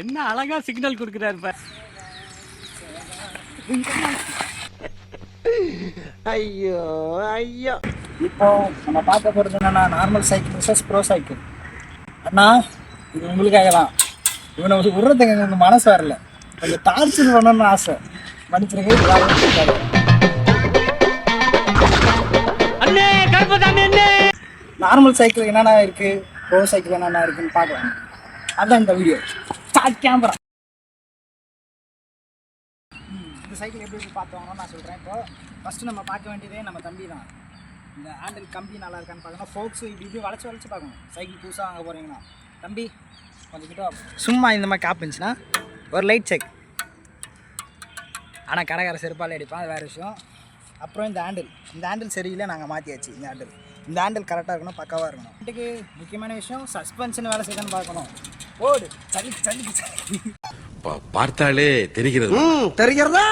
என்ன அழகா சிக்னல் கொடுக்குறாரு ஐயோ ஐயோ. இப்போ நம்ம பார்க்க போகிறது என்னன்னா normal cycle versus bro cycle அண்ணா இது உங்களுக்காக தான். இவனை வந்து விடுறதுக்கு எங்களுக்கு மனசு வரல. கொஞ்சம் டார்ச்சர் பண்ணணும்னு ஆசை. மன்னிச்சிருங்க அண்ணே நார்மல் சைக்கிள் என்னென்ன இருக்கு? ப்ரோ சைக்கிள் என்னென்ன இருக்குன்னு பார்க்கலாம். அதான் இந்த வீடியோ. ஸ்டார்ட் கேமரா இந்த சைக்கிள் எப்படி இருக்கு பார்த்து நான் சொல்கிறேன் இப்போ ஃபஸ்ட்டு நம்ம பார்க்க வேண்டியதே நம்ம தம்பி தான். இந்த ஹேண்டில் கம்பி நல்லா இருக்கான்னு பார்க்கணும். ஃபோக்ஸு இப்படி இப்படி வளைச்சி வளைச்சி பார்க்கணும். சைக்கிள் புதுசாக வாங்க போகிறீங்கன்னா தம்பி கொஞ்சம் கிட்ட சும்மா இந்த மாதிரி காப்பு இருந்துச்சுன்னா ஒரு லைட் செக் ஆனால் கடைக்கார செருப்பால் அடிப்பான் அது வேறு விஷயம். அப்புறம் இந்த ஹேண்டில் இந்த ஹேண்டில் சரியில்லை நாங்கள் மாற்றியாச்சு இந்த ஹேண்டில் இந்த ஹேண்டில் கரெக்டாக இருக்கணும் பக்காவாக இருக்கணும். வீட்டுக்கு முக்கியமான விஷயம் சஸ்பென்ஷன் வேலை செய்யணும்னு பார்க்கணும். ஓடு சளி சளி பார்த்தாலே தெரிகிறது. ம் தெரிகிறதா?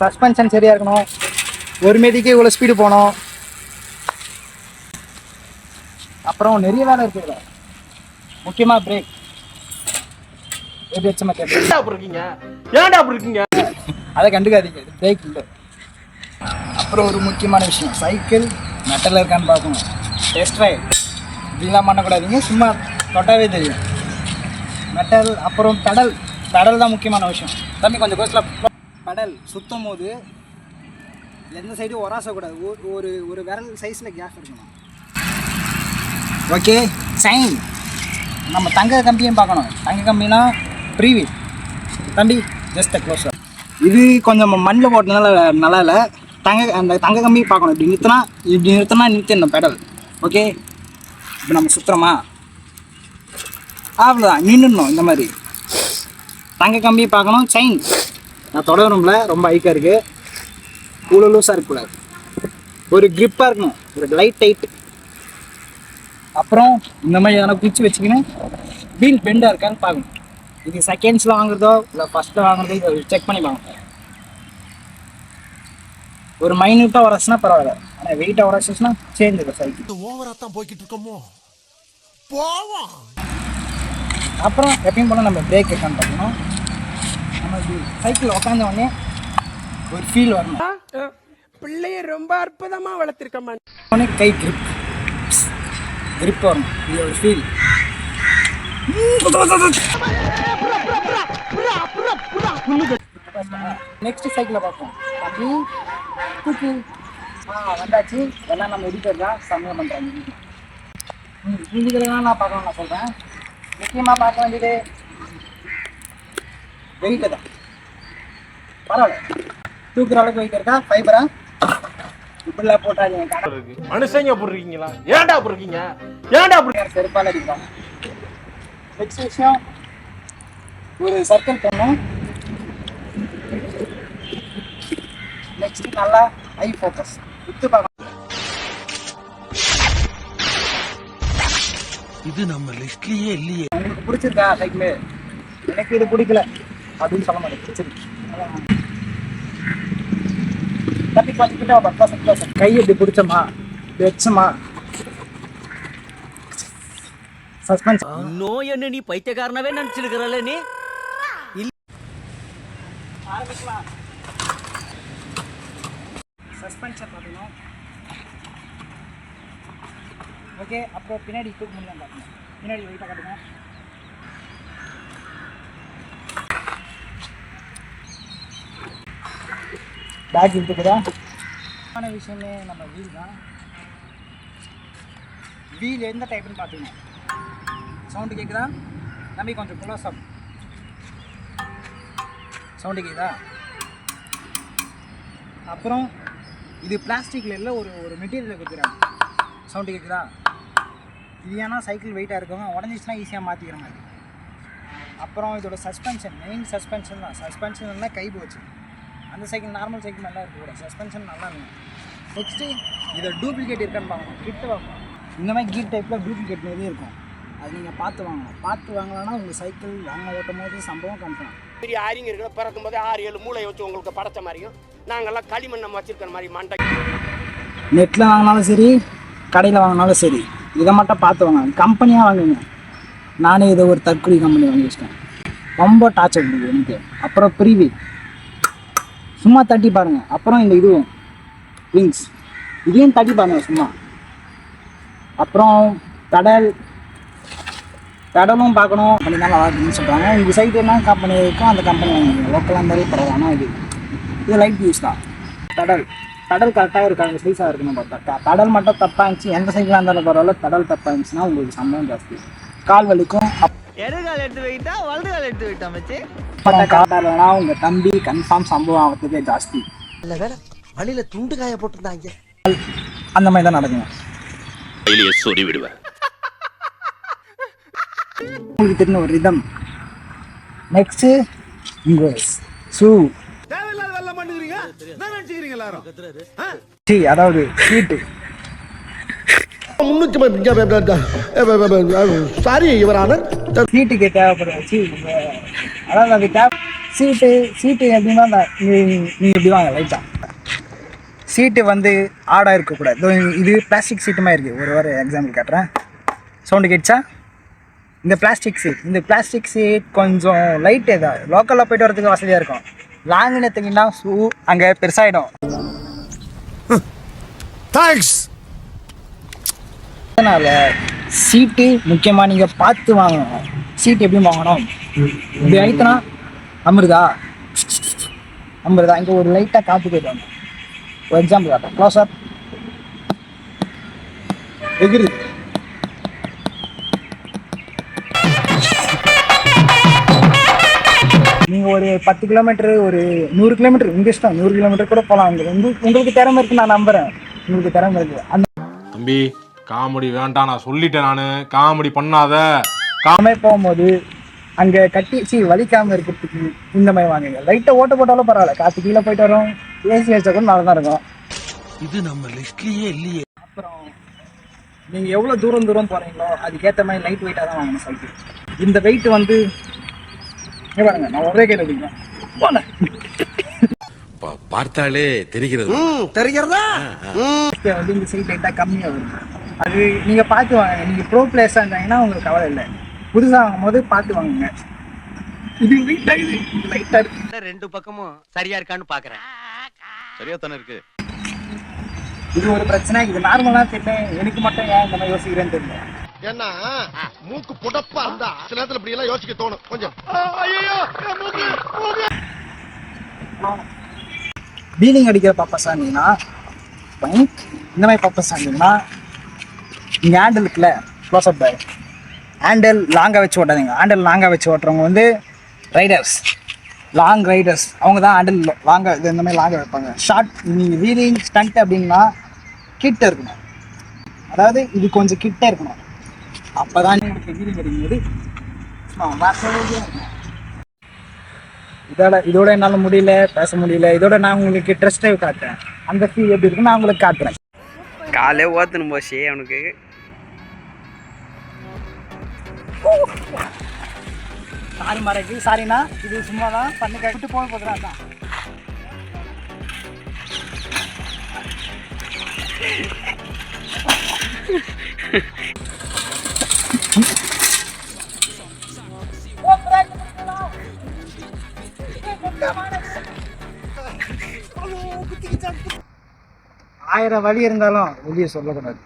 சஸ்பென்ஷன் சரியாக இருக்கணும். ஒரு மீதிக்கு இவ்வளோ ஸ்பீடு போகணும். அப்புறம் நிறைய வேலை இருக்குது முக்கியமாக பிரேக் எப்படி வச்ச இருக்கீங்க? ஏன்டா அப்படி இருக்கீங்க? அதை கண்டுக்காதீங்க. பிரேக் இல்லை. அப்புறம் ஒரு முக்கியமான விஷயம் சைக்கிள் மெட்டலில் இருக்கான்னு பார்க்கணும். டெஸ்ட் ரைட் இப்படிலாம் பண்ணக்கூடாதுங்க சும்மா தொட்டாவே தெரியும். மெட்டல் அப்புறம் பெடல் பெடல் தான் முக்கியமான விஷயம். தம்பி கொஞ்சம் கோஸ்டில் பெடல் சுத்தும் போது எந்த சைடும் ஒராசக்கூடாது ஒரு ஒரு விரல் சைஸில் கேப் இருக்கணும் ஓகே சைன் நம்ம தங்க கம்பியும் பார்க்கணும். தங்க கம்பினா ப்ரீவி தம்பி ஜஸ்ட் க்ளோஸர் இது கொஞ்சம் மண்ணில் போட்டதுனால நல்லா இல்லை தங்க அந்த தங்க கம்பி பார்க்கணும். இப்படி நிறுத்தினா இப்படி நிறுத்தினா நிறுத்திடணும் பெடல். ஓகே இப்போ நம்ம சுற்றுறோமா அவ்வளோதான் நின்றுடணும் இந்த மாதிரி. தங்க கம்பி பார்க்கணும். செயின் நான் தொடரும்ல ரொம்ப ஹைக்காக இருக்குது இவ்வளோ லூஸாக இருக்கக்கூடாது ஒரு க்ரிப்பாக இருக்கணும். ஒரு லைட் டைட் அப்புறம் இந்த மாதிரி எதனா குச்சி வச்சுக்கின்னு வீல் பெண்டாக இருக்கான்னு பார்க்கணும். இது செகண்ட்ஸில் வாங்குறதோ இல்லை ஃபஸ்ட்டில் வாங்குறதோ இதை செக் பண்ணி பார்க்கணும். ஒரு மைன்யூட்டாக உரசுனா பரவாயில்ல ஆனால் வெயிட்டாக உரசுச்சுன்னா சேஞ்ச் இருக்கும் சைக்கிள் ஓவரா தான் போய்கிட்டு இருக்கோமோ போவோம் அப்புறம் எப்பயும் போல நம்ம பிரேக் இருக்கான்னு பார்க்கணும் நம்ம சைக்கிள் உட்காந்த உடனே ஒரு ஃபீல் வரணும் பிள்ளைய ரொம்ப அற்புதமா வளர்த்திருக்கம்மா உடனே கை grip grip வரணும் இது ஒரு ஃபீல் நெக்ஸ்ட் சைக்கிளை பார்ப்போம் தூக்கி ஆ வந்தாச்சு. எல்லாம் நம்ம எடிட்டர் தான் சமயம் பண்ணுறாங்க ம் இதுக்கெல்லாம் நான் பார்க்கணும் நான் சொல்கிறேன் முக்கியமாக பார்க்க வேண்டியது வெயிட்டு தான். பரவாயில்ல. தூக்குற அளவுக்கு வெயிட் இருக்கா? ஃபைபரா இப்படிலாம் போட்டாங்க மனுஷங்க அப்படி இருக்கீங்களா? ஏன்டா அப்படி இருக்கீங்க? ஏன்டா அப்படி யார் செருப்பால் அடிப்பாங்க? நெக்ஸ்ட் விஷயம் ஒரு சர்க்கிள் பண்ணும் நெக்ஸ்ட் நல்லா ஐ ஃபோக்கஸ் பார்க்கணும். இது நம்ம லிஸ்ட்லயே இல்லையே. உங்களுக்கு பிடிச்சிருக்கா? சைக்கிள் எனக்கு இது பிடிக்கல. அப்படின்னு சொல்ல மாட்டேன். பிடிச்சிருக்கு. அதான். தப்பி கொஞ்சம் கிட்ட வா, close up, close up. கை இப்படி பிடிச்சோமா? வச்சோமா? சஸ்பென்ஸ் நோய் என்ன நீ பைத்தியக்காரனவே நினைச்சிருக்கிறல்ல நீ? ஆரம்பிக்கலாம். சஸ்பென்ஷன் பார்க்கணும். ஓகே அப்புறம் பின்னாடி தூக்க முடியலாம் பார்க்கணும். பின்னாடி வெயிட்டாக காட்டுங்க. பேக் இருக்குதா? ஆன விஷயமே நம்ம வீல் தான். வீல் எந்த டைப்னு பார்த்துக்கணும் சவுண்டு கேட்குதா நம்பி கொஞ்சம் க்ளோஸ் அப் சவுண்டு கேட்குதா அப்புறம் இது பிளாஸ்டிக்கில் இல்லை ஒரு ஒரு மெட்டீரியலில் கொடுக்குறாங்க சவுண்டு கேட்குதா இது ஏன்னா சைக்கிள் வெயிட்டாக இருக்கவங்க உடஞ்சிச்சுன்னா ஈஸியாக மாற்றிக்கிற மாதிரி. அப்புறம் இதோட சஸ்பென்ஷன் மெயின் சஸ்பென்ஷன் தான். சஸ்பென்ஷன் கை போச்சு. அந்த சைக்கிள் நார்மல் சைக்கிள் நல்லா இருக்கக்கூடாது சஸ்பென்ஷன் நல்லா இருக்கும் நெக்ஸ்ட்டு இதை டூப்ளிகேட் இருக்கான்னு பார்க்கணும். கிட்ட பார்க்கணும் இந்த மாதிரி கீட் டைப்பில் டூப்ளிகேட் நிறைய இருக்கும். அது நீங்கள் பார்த்து வாங்கணும். பார்த்து வாங்கலாம்னா உங்கள் சைக்கிள் வாங்க ஓட்டும் போது சம்பவம் கன்ஃபார்ம் பெரிய அறிஞர்களை பிறக்கும் போது ஆறு ஏழு மூளை வச்சு உங்களுக்கு படைச்ச மாதிரியும் நாங்கள்லாம் களிமண் நம்ம வச்சிருக்கிற மாதிரி மண்டை. நெட்டில் வாங்கினாலும் சரி கடையில் வாங்கினாலும் சரி இதை மட்டும் பார்த்து வாங்க. கம்பெனியாக வாங்குங்க. நானே இதை ஒரு தற்கொலை கம்பெனி வாங்கி வச்சிட்டேன். ரொம்ப டார்ச்சர் இருக்குது எனக்கு. அப்புறம் பிரிவி சும்மா தட்டி பாருங்க. அப்புறம் இந்த இதுவும். விங்ஸ் இதையும் தட்டி பாருங்கள் சும்மா. அப்புறம் கடல் கடலும் பார்க்கணும். அப்படின்னா நல்லா இருக்குன்னு சொல்கிறாங்க இந்த சைடு என்ன கம்பெனி இருக்கோ அந்த கம்பெனி வாங்கிங்க லோக்கலாக இருந்தாலே பரவாயில்ல. ஆனால் இது இது லைட் யூஸ் தான். கடல் கடல் கரெக்டாக இருக்காங்க சைஸாக இருக்கணும் பார்த்தா கடல் மட்டும் தப்பாக இருந்துச்சு. எந்த சைடில் இருந்தாலும் பரவாயில்ல. கடல் தப்பாக இருந்துச்சுன்னா உங்களுக்கு சம்பளம் ஜாஸ்தி. கால் வலிக்கும். இடகால் எடுத்து வைட்டா வலது கால் எடுத்து வைட்டா மச்சி அப்புறம் காட்டாருனா உங்கள் தம்பி கன்ஃபார்ம் சம்பவம் ஆகிறதுக்கே ஜாஸ்தி. நல்ல வேலை வழியில துண்டு காய போட்டிருந்தாங்க. அந்த மாதிரி தான் நடக்குங்க. சொறி விடுவேன். உங்களுக்கு தெரிஞ்ச ஒரு ரிதம் நெக்ஸ்ட்டு உங்கள் ஷூ நினைச்சுக்கிறீங்க எல்லாரும்? அதாவது சீட்டு. சாரி இவரான. சீட்டுக்கு தேவைப்படுற சீ அதாவது அது தேவை சீட்டு சீட்டு எப்படின்னா அந்த- நீ- நீங்க இப்படி வாங்க லைட்டாக சீட்டு வந்து ஆடாக இருக்கக்கூடாது. இதோ இது பிளாஸ்டிக் சீட்டு மாதிரி இருக்குது ஒரு ஒரு எக்ஸாம்பிள் காட்டுறேன். சவுண்டு கேட்டுச்சா? இந்த பிளாஸ்டிக் சீட். இந்த பிளாஸ்டிக் சீட் கொஞ்சம் லைட் ஏதாவது லோக்கலில் போயிட்டு வரதுக்கு வசதியாக இருக்கும். லாங்குன்னு எடுத்தீங்கன்னா ஷூ அங்கே பெருசாகிடும் தேங்க்ஸ் அதனால் சீட்டு முக்கியமாக நீங்கள் பார்த்து வாங்கணும். சீட் எப்படி வாங்கணும்? இப்படி ஆயிட்டுனா அமிர்தா. அமிர்தா இங்கே ஒரு லைட்டாக காற்று போயிட்டு வாங்க. ஒரு எக்ஸாம்பிள் காட்டுறேன். க்ளோஸ் அப் எகிரி நீங்கள் ஒரு பத்து கிலோமீட்டர் ஒரு நூறு கிலோமீட்டர் உங்கள் இஷ்டம். நூறு கிலோமீட்டர் கூட போகலாம் உங்களுக்கு உங்களுக்கு உங்களுக்கு திறமை இருக்கு நான் நம்புகிறேன் உங்களுக்கு திறமை இருக்குது அந்த தம்பி காமெடி வேண்டாம். நான் சொல்லிட்டேன் நானு. காமெடி பண்ணாத. காமே போகும்போது அங்கே கட்டி சி வலிக்காமல் இருக்கிறதுக்கு இந்த மாதிரி வாங்குங்க. லைட்டாக ஓட்ட போட்டாலும் பரவாயில்ல. காற்று கீழே போயிட்டு வரும். ஏசி வச்சா கூட நல்லா தான் இருக்கும். இது நம்ம லிஸ்ட்லயே இல்லையே. அப்புறம் நீங்கள் எவ்வளோ தூரம் தூரம் போகிறீங்களோ அதுக்கேற்ற மாதிரி லைட் வெயிட்டாக தான் வாங்கணும் சைக்கிள் இந்த வெயிட் வந்து பாருங்க நான் ஒரே கையில் அடிக்கிறேன் பார்த்தாலே தெரிகிறது. தெரிகிறதா? வந்து இந்த சைட் லைட்டாக கம்மியாக வரும் அது நீங்கள் பார்த்து வாங்க நீங்கள் ப்ரோ பிளேஸாக இருந்தாங்கன்னா உங்களுக்கு கவலை இல்லை. புதுசாக வாங்கும் போது பார்த்து வாங்குங்க. இது வெயிட்டாக இது லைட்டாக இருக்கு. ரெண்டு பக்கமும் சரியா இருக்கான்னு பாக்குறேன். சரியா தானே இருக்கு. இது ஒரு பிரச்சனை. இது நார்மலா தெரியல. எனக்கு மட்டும் ஏன் இந்த மாதிரி யோசிக்கிறேன்னு தெரியல. ஏன்னா மூக்கு புடப்பா இருந்தா சில நேரத்துல இப்படி எல்லாம் யோசிக்க தோணும். கொஞ்சம். டீலிங் அடிக்கிற பர்பஸாக இருந்தீங்கன்னா இந்த மாதிரி பர்பஸாக இருந்தீங்கன்னா இங்கே ஹேண்டில் இருக்குல்ல க்ளோஸ் அப் பேக் ஹேண்டில் லாங்காக வச்சு ஓட்டாதீங்க. ஹேண்டில் லாங்காக வச்சு ஓட்டுறவங்க வந்து ரைடர்ஸ் லாங் ரைடர்ஸ் அவங்க தான் ஹேண்டில் லாங்காக இது இந்த மாதிரி லாங்காக வைப்பாங்க. ஷார்ட் நீங்கள் வீலிங் ஸ்டண்ட் அப்படின்னா கிட்ட இருக்கணும். அதாவது இது கொஞ்சம் கிட்ட இருக்கணும். அப்போ தான் இருக்கும். இதோட இதோட என்னால் முடியல பேச முடியல. இதோட நான் உங்களுக்கு ட்ரெஸ் ட்ரைவ் காட்டுறேன். அந்த ஃபீல் எப்படி இருக்குன்னு நான் உங்களுக்கு காட்டுறேன். காலே ஓத்தணும் போச்சு அவனுக்கு. சாரி மறைக்கு சாரிண்ணா. இது சும்மா தான் பண்ணி கட்டு போக போதுரா தான் ஆயிரம் வழி இருந்தாலும் வெளியே சொல்லக்கூடாது.